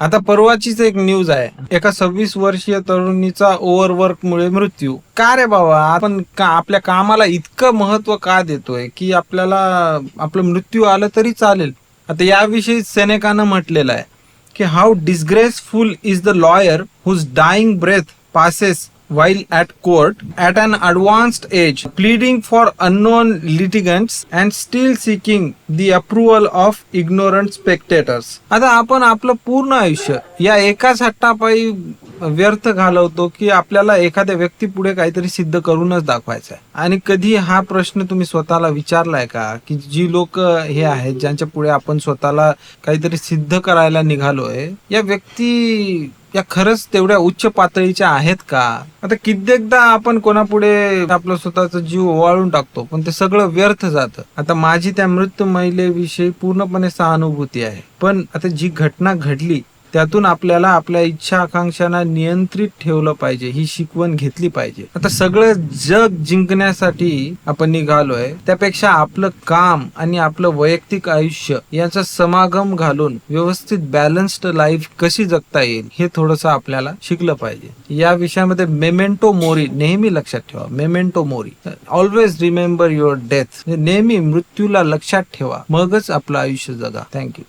आता परवाचीच एक न्यूज आहे. एका सव्वीस वर्षीय तरुणीचा ओव्हरवर्क मुळे मृत्यू. का रे बाबा? आपण का आपल्या कामाला इतकं महत्त्व का देतोय की आपल्याला आपलं मृत्यू आलं तरी चालेल? आता याविषयी सेनेकानं म्हटलेलं आहे की how disgraceful is the lawyer whose dying breath passes while at court at an advanced age, pleading for unknown litigants and still seeking the approval of ignorant spectators. आता आपण आपलं पूर्ण आयुष्य या एकाच हट्टापायी व्यर्थ घालवतो की आपल्याला एखाद्या व्यक्ती पुढे काहीतरी सिद्ध करूनच दाखवायचं आहे आणि कधी हा प्रश्न तुम्ही स्वतःला विचारलाय का की जी लोक हे आहेत ज्यांच्या पुढे आपण स्वतःला काहीतरी सिद्ध करायला निघालोय या व्यक्ती या खरंच तेवढ्या उच्च पातळीच्या आहेत का? आता कित्येकदा आपण कोणापुढे आपला स्वतःचा जीव ओवाळून टाकतो पण ते सगळं व्यर्थ जातं. आता माझी त्या मृत महिलेविषयी पूर्णपणे सहानुभूती आहे. पण आता जी घटना घडली त्यातून आपल्याला आपल्या इच्छा आकांक्षांना नियंत्रित ठेवलं पाहिजे ही शिकवण घेतली पाहिजे. आता सगळं जग जिंकण्यासाठी आपण निघालोय त्यापेक्षा आपलं काम आणि आपलं वैयक्तिक आयुष्य यांचा समागम घालून व्यवस्थित बॅलन्स्ड लाईफ कशी जगता येईल हे थोडंसं आपल्याला शिकलं पाहिजे. या विषयामध्ये मेमेंटो मोरी नेहमी लक्षात ठेवा memento mori. Always remember your death नेहमी मृत्यूला लक्षात ठेवा मगच आपलं आयुष्य जगा. थँक्यू